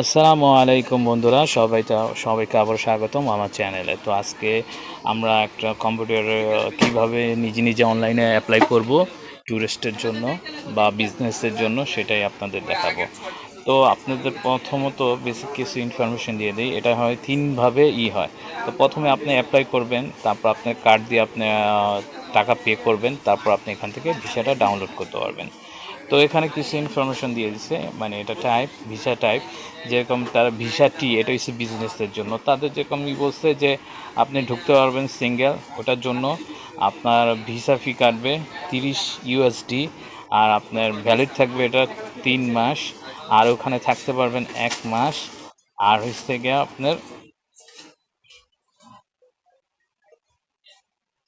আসসালামু আলাইকুম বন্ধুরা, সবাই সবাইকে আবার স্বাগতম আমার চ্যানেলে। তো আজকে আমরা একটা কম্পিউটার কীভাবে নিজে নিজে অনলাইনে অ্যাপ্লাই করব ট্যুরিস্টের জন্য বা বিজনেসের জন্য সেটাই আপনাদের দেখাবো। তো আপনাদের প্রথমত বেসিক কিছু ইনফরমেশন দিয়ে দিই, এটা হয় তিনভাবে ই হয়। তো প্রথমে আপনি অ্যাপ্লাই করবেন, তারপর আপনার কার্ড দিয়ে আপনি টাকা পে করবেন, তারপর আপনি এখান থেকে ভিসাটা ডাউনলোড করতে পারবেন। তো এখানে কিছু ইনফরমেশন দিয়ে দিছে মানে এটা টাইপ ভিসা টাইপ যেরকম তার ভিসা টি এটা হচ্ছে বিজনেসের জন্য। তাদের যেরকম বলছে যে আপনি ঢুকতে পারবেন সিঙ্গেল ওটার জন্য আপনার ভিসা ফি কাটবে তিরিশ ইউএসডি আর আপনার ভ্যালিড থাকবে এটা তিন মাস, আর ওখানে থাকতে পারবেন এক মাস, আর হচ্ছে গিয়ে আপনার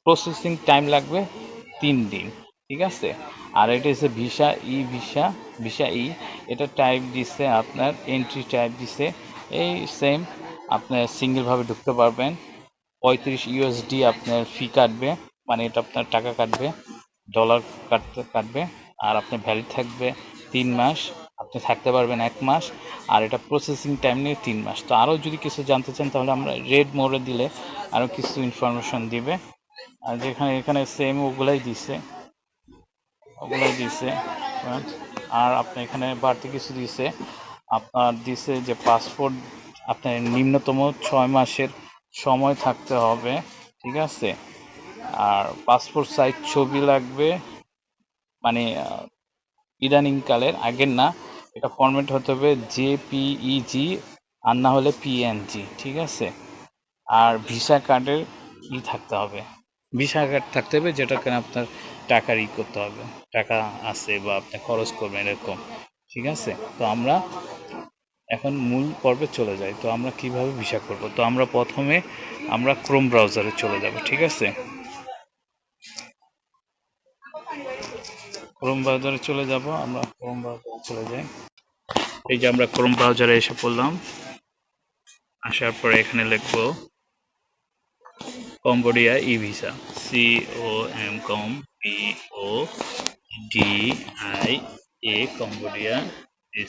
প্রসেসিং টাইম লাগবে তিন দিন। ঠিক আছে? আর এটা হচ্ছে ভিসা ই ভিসা ভিসা ই। এটা টাইপ দিছে আপনার এন্ট্রি টাইপ দিছে। এই সেম আপনার সিঙ্গেলভাবে ঢুকতে পারবেন। পঁয়ত্রিশ ইউএসডি আপনার ফি কাটবে মানে এটা আপনার টাকা কাটবে ডলার কাটতে, কাটবে। আর আপনার ভ্যালিড থাকবে তিন মাস, আপনি থাকতে পারবেন এক মাস। আর এটা প্রসেসিং টাইম নিয়ে তিন মাস। তো আরও যদি কিছু জানতে চান, তাহলে আমরা রেড মোড়ে দিলে আরও কিছু ইনফরমেশন দিবে। আর যেখানে, এখানে সেম ওগুলাই দিছে। ওগুলাই দিছে আর আপনি এখানে বাড়তি কিছু দিছে। আপনার দিছে যে পাসপোর্ট আপনার নিম্নতম ছয় মাসের সময় থাকতে হবে ঠিক আছে? আর পাসপোর্ট সাইজ ছবি লাগবে মানে আহ, ইদানিং কালের আগের না এটা ফরম্যাট হতে হবে জেপিইজি আর না হলে পিএনজি ঠিক আছে? আর ভিসা কার্ডের ই থাকতে হবে। ভিসা কার্ড থাকতে হবে যেটা কেন আপনার টাকার ই করতে হবে। টাকা আছে বা আপনি খরচ করবেন এরকম, ঠিক আছে? তো আমরা এখন মূল পর্বে চলে যাই। তো আমরা কীভাবে ভিসা করব? তো আমরা প্রথমে আমরা ক্রোম ব্রাউজারে চলে যাব, ঠিক আছে? ক্রোম ব্রাউজারে চলে যাব, আমরা ক্রোম ব্রাউজারে চলে যাই। এই যে আমরা ক্রোম ব্রাউজারে এসে পড়লাম। আসার পরে এখানে লিখব Cambodia e visa C O M com O D I A Cambodia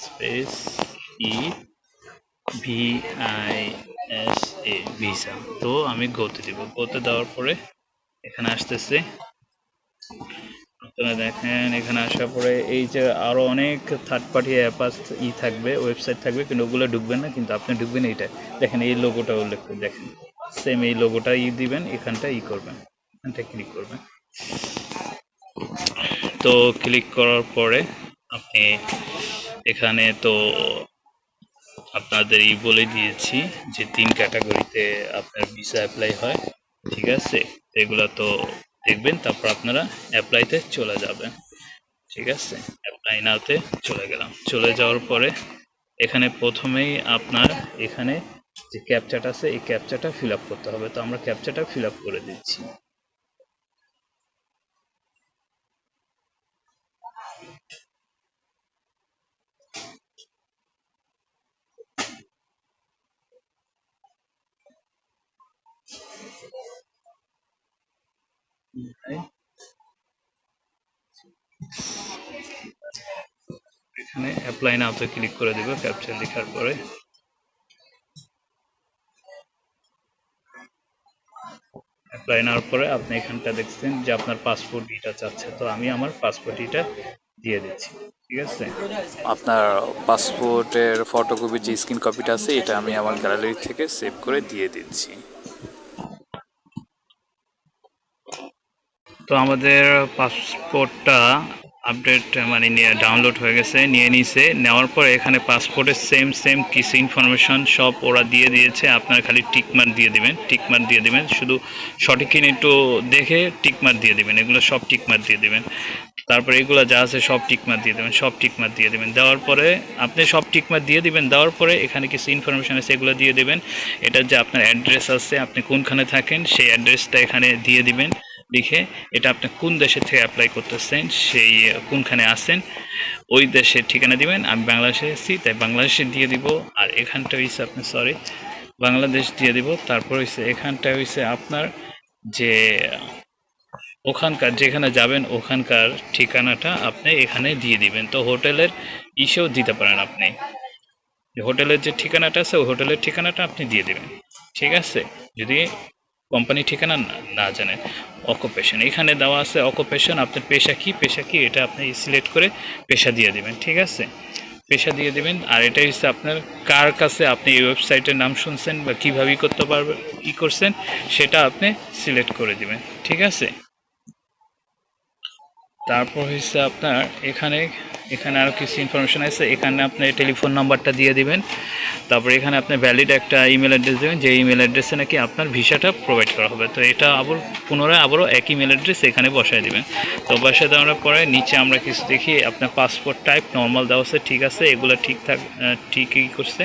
space E V I S A visa তো আমি গোতে দিব। গোতে দেওয়ার পরে এখানে আসতেছে। আপনারা দেখেন, এখানে আসার পরে এই যে আরও অনেক থার্ড পার্টি অ্যাপ ই থাকবে ওয়েবসাইট থাকবে, কিন্তু ওগুলো ঢুকবেন না, কিন্তু আপনি ঢুকবেন এইটা দেখেন, এই লোগোটা উল্লেখ করে দেখেন। সেম এই লোগোটা ই দিবেন এখানটা ই করবেন। এখানটা ক্লিক করবেন। তো ক্লিক করার পরে আপনি এখানে তো আপনাদের ই বলে দিয়েছি যে তিন ক্যাটাগরিতে আপনার ভিসা অ্যাপ্লাই হয়, ঠিক আছে? এগুলা তো দেখবেন, তারপর আপনারা অ্যাপ্লাইতে চলে যাবেন, ঠিক আছে? অ্যাপ্লাই নাওতে চলে গেলাম। চলে যাওয়ার পরে এখানে প্রথমেই আপনার এখানে যে ক্যাপচাটা আছে, এই ক্যাপচাটা ফিল করতে হবে। তো আমরা ক্যাপচাটা ফিল করে দিচ্ছি। এখানে অ্যাপ্লাই নাওতে ক্লিক করে দিব ক্যাপচার লেখার পরে। অ্যাপ্লাই নেওয়ার পরে আপনি এখানটা দেখছেন যে আপনার পাসপোর্ট এটা চাচ্ছে, তো আমি আমার পাসপোর্ট এটা দিয়ে দিচ্ছি, ঠিক আছে? আপনার পাসপোর্টের ফটোকপি যে স্ক্রিন কপিটা আছে, এটা আমি আমার গ্যালারি থেকে সেভ করে দিয়ে দিচ্ছি। তো আমাদের পাসপোর্টটা আপডেট মানে নিয়ে ডাউনলোড হয়ে গেছে, নিয়ে নিছে। নেওয়ার পরে এখানে পাসপোর্টের সেম সেম কিছু ইনফরমেশন সব ওরা দিয়ে দিয়েছে। আপনার খালি টিকমার্ক দিয়ে দিবেন টিকমার্ক দিয়ে দিবেন। শুধু সঠিক কিনা একটু দেখে টিকমার্ক দিয়ে দিবেন। এগুলো সব টিকমার্ক দিয়ে দিবেন। তারপরে এগুলো যা আছে সব টিকমার্ক দিয়ে দেবেন, সব টিকমার্ক দিয়ে দেবেন। দেওয়ার পরে আপনি সব টিকমার্ক দিয়ে দিবেন। দেওয়ার পরে এখানে কিছু ইনফরমেশন আছে, এগুলো দিয়ে দেবেন। এটা যে আপনার অ্যাড্রেস আছে, আপনি কোনখানে থাকেন, সেই অ্যাড্রেসটা এখানে দিয়ে দিবেন। লিখে এটা আপনি কোন দেশে থেকে অ্যাপ্লাই করতেছেন, সেই, কোনখানে আছেন, ওই দেশের ঠিকানা দিবেন, আমি বাংলাদেশে এসেছি তাই বাংলাদেশে দিয়ে দিব, আর এখানটা হইছে আপনি সরি বাংলাদেশ দিয়ে দিব, তারপর হইছে এখানটা হইছে আপনার যে, ওখানকার, যেখানে যাবেন, ওখানকার ঠিকানাটা আপনি এখানে দিয়ে দিবেন। তো হোটেলের ইসেও দিতে পারেন আপনি। হোটেলের যে ঠিকানাটা আছে, ওই হোটেলের ঠিকানাটা আপনি দিয়ে দেবেন। ঠিক আছে? যদি কোম্পানির ঠিকানা না না জানেন অকুপেশন এখানে দেওয়া আছে অকুপেশন আপনার পেশা কি পেশা কি, এটা আপনি সিলেক্ট করে পেশা দিয়ে দিবেন, ঠিক আছে? পেশা দিয়ে দিবেন, আর এটাই হচ্ছে আপনার কার কাছে আপনি এই ওয়েবসাইটের নাম শুনছেন বা কীভাবে করতে পারবেন ই করছেন, সেটা আপনি সিলেক্ট করে দিবেন, ঠিক আছে? তারপর হচ্ছে আপনার এখানে এখানে আরও কিছু ইনফরমেশন আছে। এখানে আপনি টেলিফোন নাম্বারটা দিয়ে দিবেন। তারপর এখানে আপনি ভ্যালিড একটা ইমেল অ্যাড্রেস দেবেন। যে ইমেল অ্যাড্রেসে নাকি আপনার ভিসাটা প্রোভাইড করা হবে। তো এটা আবার পুনরায় আবারও এক ইমেল অ্যাড্রেস এখানে বসায় দিবেন। তো বসায় দেওয়ার পরে নিচে আমরা কিছু দেখি, আপনার পাসপোর্ট টাইপ নর্মাল দেওয়া আছে, ঠিক আছে, এগুলো ঠিকঠাক ঠিকই করছে।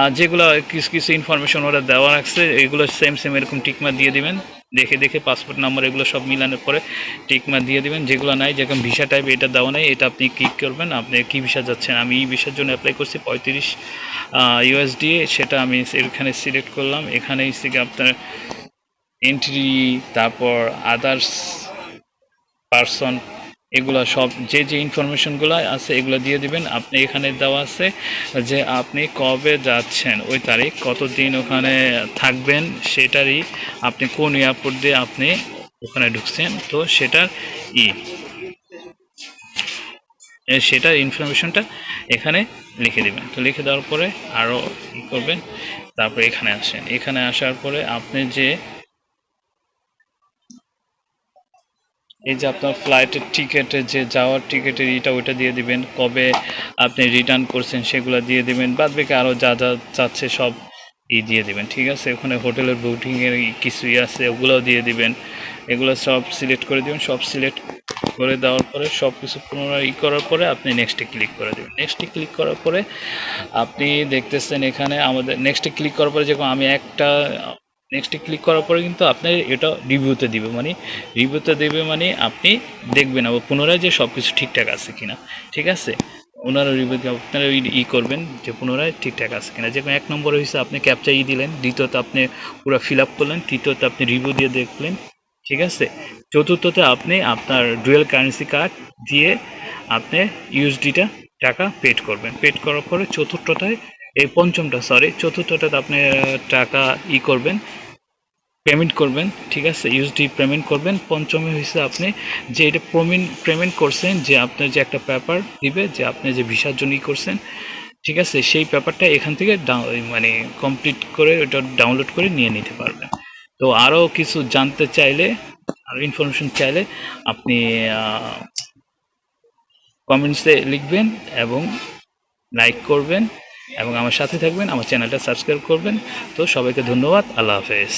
আর যেগুলো কিছু কিছু ইনফরমেশন ওরা দেওয়া রাখছে, এগুলো সেম সেম এরকম টিকমা দিয়ে দিবেন। দেখে দেখে পাসপোর্ট নাম্বার এগুলো সব মিলানোর পরে টিকমা দিয়ে দিবেন, যেগুলো নাই, যেরকম ভিসা টাইপ এটা দেওয়া নাই, এটা আপনি ক্লিক করবেন, আপনি কী ভিসা যাচ্ছেন? আমি এই ভিসার জন্য অ্যাপ্লাই করছি পঁয়ত্রিশ ইউএসডি সেটা আমি এখানে সিলেক্ট করলাম এখানে থেকে আপনার এন্ট্রি তারপর আদার্স পারসন এগুলো সব যে যে ইনফরমেশনগুলো আছে এগুলো দিয়ে দিবেন। আপনি এখানে দেওয়া আছে যে আপনি কবে যাচ্ছেন, ওই তারিখ কতদিন ওখানে থাকবেন, সেটারই আপনি কোন এয়ারপোর্ট দিয়ে আপনি ওখানে ঢুকছেন, তো সেটার ই। সেটার ইনফরমেশনটা এখানে লিখে দিবেন। তো লিখে দেওয়ার পরে আরও ই করবেন, তারপরে এখানে আসেন। এখানে আসার পরে আপনি যে এই যে আপনার ফ্লাইটের টিকেটের যে যাওয়ার টিকেটের ইটা ওইটা দিয়ে দিবেন, কবে আপনি রিটার্ন করছেন সেগুলো দিয়ে দিবেন, বাদ বাকি আরও যা যা চাচ্ছে সব ই দিয়ে দিবেন, ঠিক আছে? ওখানে হোটেলের বুকিংয়ের কিছুই আছে, ওগুলোও দিয়ে দিবেন। এগুলো সব সিলেক্ট করে দিবেন, সব সিলেক্ট করে দেওয়ার পরে সব কিছু পুনরায় ই করার পরে আপনি নেক্সটে ক্লিক করে দেবেন। নেক্সটে ক্লিক করার পরে আপনি দেখতেছেন এখানে আমাদের নেক্সটে ক্লিক করার পরে যেরকম আমি একটা নেক্সটে ক্লিক করার পরে কিন্তু আপনার এটা রিভিউতে দিবে। মানে রিভিউতে দেবে মানে আপনি দেখবেন আবার পুনরায় যে সব কিছু ঠিকঠাক আছে কিনা। ঠিক আছে? ওনারা রিভিউ আপনারা ই করবেন যে পুনরায় ঠিকঠাক আছে কিনা। যেমন এক নম্বরে হয়েছে আপনি ক্যাপচা ই দিলেন, দ্বিতীয়ত আপনি পুরো ফিল আপ করলেন, তৃতীয়ত আপনি রিভিউ দিয়ে দেখলেন। ঠিক আছে? চতুর্থতে আপনি আপনার ডুয়েল কারেন্সি কার্ড দিয়ে আপনি ইউএসডিটা টাকা পেড করবেন। পেড করার পরে চতুর্থটায়, এই পঞ্চমটা সরি চতুর্থটাতে আপনি টাকা ই করবেন। পেমেন্ট করবেন, ঠিক আছে? ইউএসডি পেমেন্ট করবেন। পঞ্চমে হয়েছে আপনি যে এটা পেমেন্ট পেমেন্ট করছেন, যে আপনার যে একটা পেপার দিবে, যে আপনি যে ভিসার জন্য ই করছেন, ঠিক আছে? সেই পেপারটা এখান থেকে মানে কমপ্লিট করে ওটা ডাউনলোড করে নিয়ে নিতে পারবেন। তো আরও কিছু জানতে চাইলে আরও ইনফরমেশন চাইলে আপনি কমেন্টসে লিখবেন এবং লাইক করবেন এবং আমার সাথে থাকবেন, আমার চ্যানেলটা সাবস্ক্রাইব করবেন। তো সবাইকে ধন্যবাদ। আল্লাহ হাফেজ।